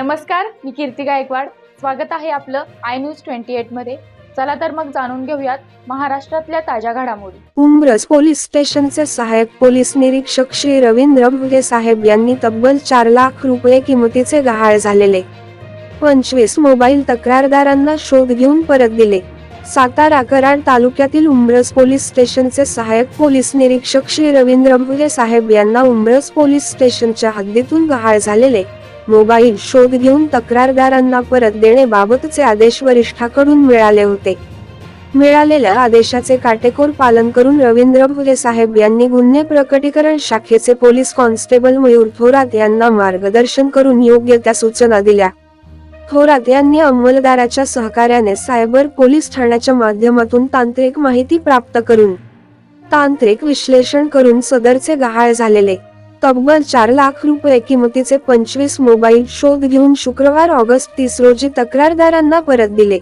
नमस्कार मी कीर्ती गायकवाड. स्वागत आहे आपलं आय न्यूज ट्वेंटी एटमध्ये. चला तर मग जाणून घेऊयात महाराष्ट्रातल्या ताज्या घडामोडी. उमरस पोलीस स्टेशनचे सहाय्यक पोलीस निरीक्षक श्री रवींद्र भुगे साहेब यांनी तब्बल चार लाख रुपये किमतीचे गहाळ झालेले. पंचवीस मोबाईल तक्रारदारांना शोध घेऊन परत दिले. सातारा कराड तालुक्यातील उमरस पोलीस स्टेशनचे सहाय्यक पोलीस निरीक्षक श्री रवींद्र भुगे साहेब यांना उंब्रज पोलीस स्टेशनच्या हद्दीतून गहाळ झालेले. मोबाईल शोध घेऊन तक्रारदारांना परत देण्याबाबतचे आदेश वरिष्ठाकडून मिळाले होते. मिळालेल्या आदेशाचे काटेकोर पालन करून रवींद्र भुले साहेब यांनी गुन्हे प्रकटीकरण शाखेचे पोलीस कॉन्स्टेबल मयूर थोरात यांना मार्गदर्शन करून योग्य त्या सूचना दिल्या. थोरात यांनी अंमलदाराच्या सहकार्याने सायबर पोलीस ठाण्याच्या माध्यमातून तांत्रिक माहिती प्राप्त करून तांत्रिक विश्लेषण करून सदरचे गहाळ झालेले. तब्बल चार लाख रुपये किमतीचे पंचवीस मोबाईल शोध घेऊन शुक्रवार ऑगस्ट तीस रोजी तक्रारदारांना परत दिले.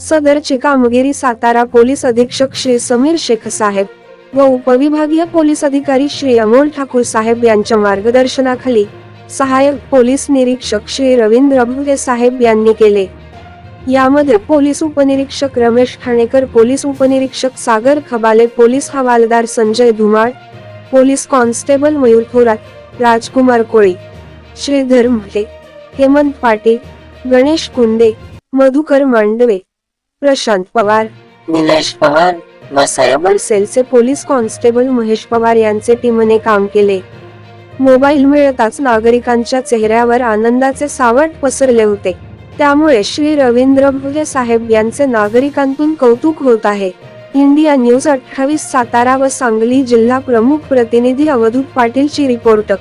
सदरची कामगिरी सातारा पोलीस अधीक्षक श्री समीर शेख साहेब व उपविभागीय पोलीस अधिकारी श्री अमोल ठाकूर साहेब यांच्या मार्गदर्शनाखाली सहाय्यक पोलीस निरीक्षक श्री रवींद्र भुगे साहेब यांनी केले. यामध्ये पोलीस उपनिरीक्षक रमेश ठाणेकर पोलीस उपनिरीक्षक सागर खबाले पोलीस हवालदार संजय धुमाळ पोलीस कॉन्स्टेबल मयूर थोरात राजकुमार कोळी श्रीधर म्हले हेमंत पाटील गणेश कुंदे मधुकर मांडवे प्रशांत पवार निलेश पवार व सेलचे पोलीस कॉन्स्टेबल महेश पवार यांचे टीमने काम केले. मोबाईल मिळताच नागरिकांच्या चेहऱ्यावर आनंदाचे सावट पसरले होते. त्यामुळे श्री रवींद्र भुले साहेब यांचे नागरिकांतून कौतुक होत आहे. इंडिया न्यूज अठ्ठावीस सातारा व सांगली जिल्हा प्रमुख प्रतिनिधी अवधूत पाटीलची रिपोर्ट.